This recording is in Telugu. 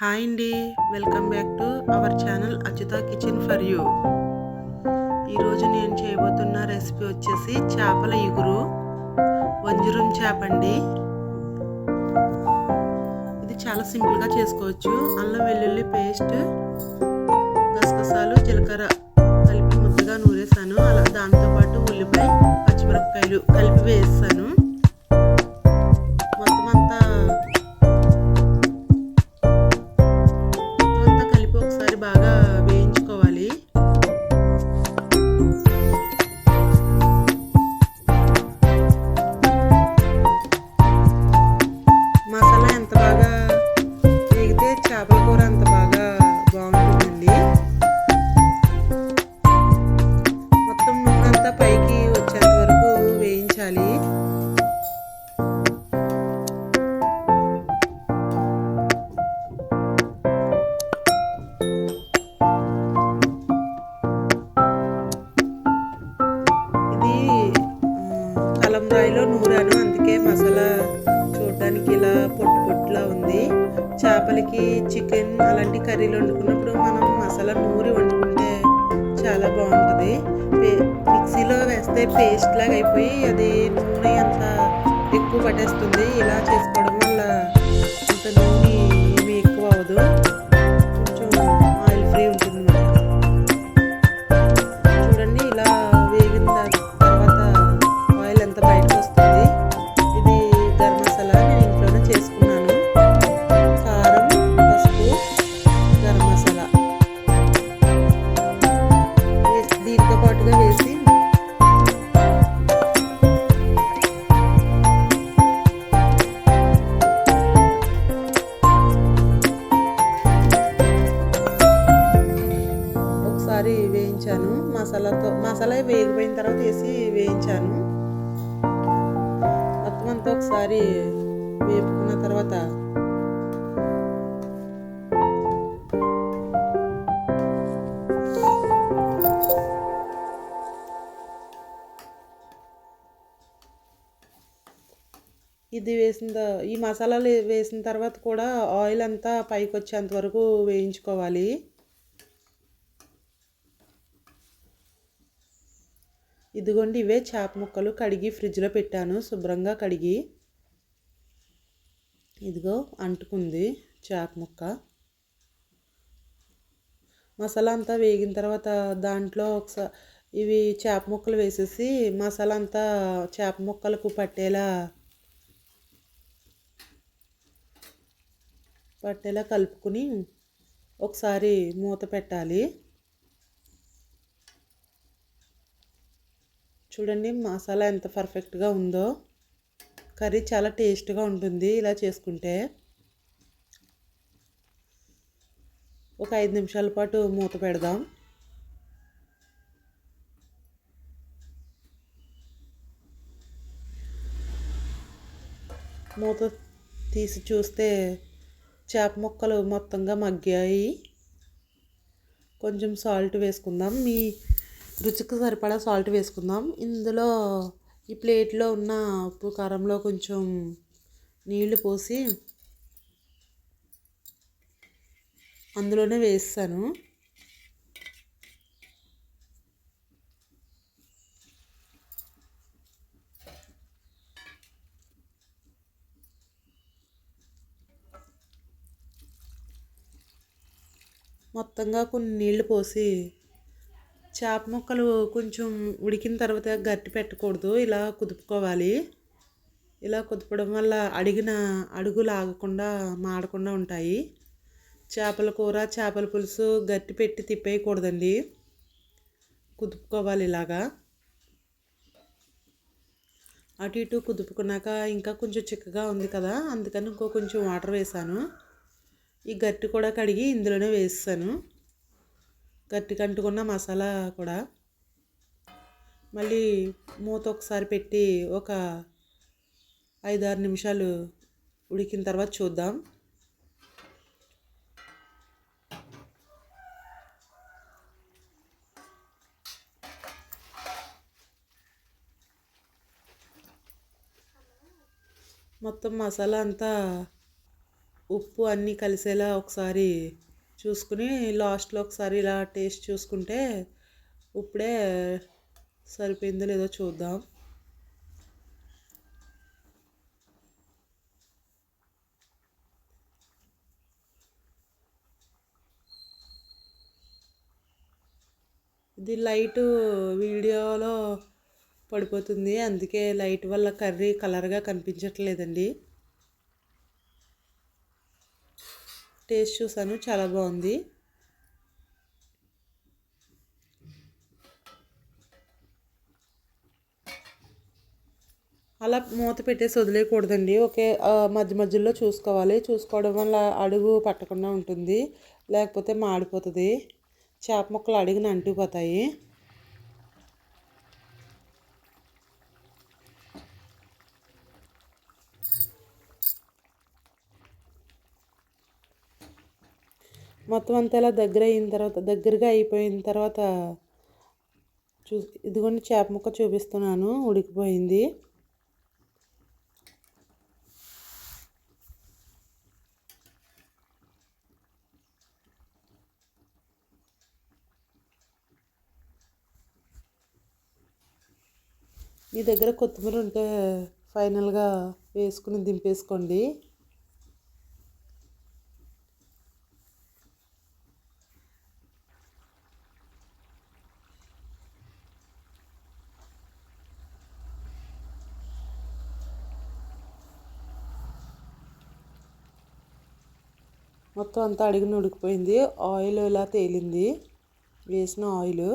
హాయ్ అండి. Welcome back to our channel Achyuta kitchen for you. ఈరోజు నేను చేయబోతున్న రెసిపీ వచ్చేసి చేపల ఇగురు. వంజురం చేప అండి. ఇది చాలా సింపుల్గా చేసుకోవచ్చు. అల్లం వెల్లుల్లి పేస్ట్ గసగసాలు జీలకర్ర కలిపి ముద్దగా నూరేసాను. అలా దాంతోపాటు ఉల్లిపాయ పచ్చిమిరపకాయలు కలిపి వేస్తాను వంకాయలో నూరాను. అందుకే మసాలా చూడడానికి ఇలా పొట్టు పొట్టులా ఉంది. చేపలకి చికెన్ అలాంటి కర్రీలు వండుకున్నప్పుడు మనం మసాలా నూరి వండుకుంటే చాలా బాగుంటుంది. మిక్సీలో వేస్తే పేస్ట్ లాగా అయిపోయి అది నూనె అంత ఎక్కువ పట్టేస్తుంది. ఇలా చేసుకోవడం అంతా ఒకసారి వేపుకున్న తర్వాత ఇది వేసిన ఈ మసాలాలు వేసిన తర్వాత కూడా ఆయిల్ అంతా పైకి వచ్చేంత వరకు వేయించుకోవాలి. ఇదిగోండి ఇవే చేప ముక్కలు కడిగి ఫ్రిడ్జ్లో పెట్టాను. శుభ్రంగా కడిగి ఇదిగో అంటుకుంది చేప ముక్క. మసాలా అంతా వేగిన తర్వాత దాంట్లో ఒకసారి ఇవి చేప ముక్కలు వేసేసి మసాలా అంతా చేప ముక్కలకు పట్టేలా పట్టేలా కలుపుకుని ఒకసారి మూత పెట్టాలి. చూడండి మసాలా ఎంత పర్ఫెక్ట్గా ఉందో. కర్రీ చాలా టేస్ట్గా ఉంటుంది ఇలా చేసుకుంటే. ఒక ఐదు నిమిషాల పాటు మూత పెడదాం. మూత తీసి చూస్తే చేప ముక్కలు మొత్తంగా మగ్గాయి. కొంచెం సాల్ట్ వేసుకుందాం. మీ రుచికి సరిపడా సాల్ట్ వేసుకుందాం. ఇందులో ఈ ప్లేట్లో ఉన్న ఉప్పు కారంలో కొంచెం నీళ్ళు పోసి అందులోనే వేస్తాను. మొత్తంగా కొన్ని నీళ్ళు పోసి చేప ముక్కలు కొంచెం ఉడికిన తర్వాత గట్టి పెట్టకూడదు. ఇలా కుదుపుకోవాలి. ఇలా కుదపడం వల్ల అడిగిన అడుగు లాగకుండా మాడకుండా ఉంటాయి. చేపల కూర చేపల పులుసు గట్టి పెట్టి తిప్పేయకూడదండి. కుదుపుకోవాలి ఇలాగా. అటు ఇటు కుదుపుకున్నాక ఇంకా కొంచెం చిక్కగా ఉంది కదా అందుకని ఇంకో కొంచెం వాటర్ వేసాను. ఈ గట్టి కూడా కడిగి ఇందులోనే వేస్తాను. గట్టి కంటుకున్న మసాలా కూడా. మళ్ళీ మూత ఒకసారి పెట్టి ఒక ఐదారు నిమిషాలు ఉడికిన తర్వాత చూద్దాం. మొత్తం మసాలా అంతా ఉప్పు అన్నీ కలిసేలా ఒకసారి చూసుకుని లాస్ట్లో ఒకసారి ఇలా టేస్ట్ చూసుకుంటే ఇప్పుడే సరిపోయిందో లేదో చూద్దాం. ఇది లైట్ వీడియోలో పడిపోతుంది అందుకే లైట్ వల్ల కర్రీ కలర్గా కనిపించట్లేదండి. టేస్ట్ చూసాను చాలా బాగుంది. అలా మూత పెట్టేసి వదిలేయకూడదండి. ఒకే మధ్య మధ్యలో చూసుకోవాలి. చూసుకోవడం వల్ల అడుగు పట్టకుండా ఉంటుంది. లేకపోతే మాడిపోతుంది. చేప ముక్కలు అడుగున అంటుకుపోతాయి. మొత్తం అంతా ఇలా దగ్గర అయిన తర్వాత దగ్గరగా అయిపోయిన తర్వాత చూ ఇదిగోండి చేప ముక్క చూపిస్తున్నాను ఉడికిపోయింది. మీ దగ్గర కొత్తిమీర ఉంటే ఫైనల్గా వేసుకుని దింపేసుకోండి. మొత్తం అంతా అడిగిన ఉడికిపోయింది. ఆయిల్ ఇలా తేలింది. వేసిన ఆయిల్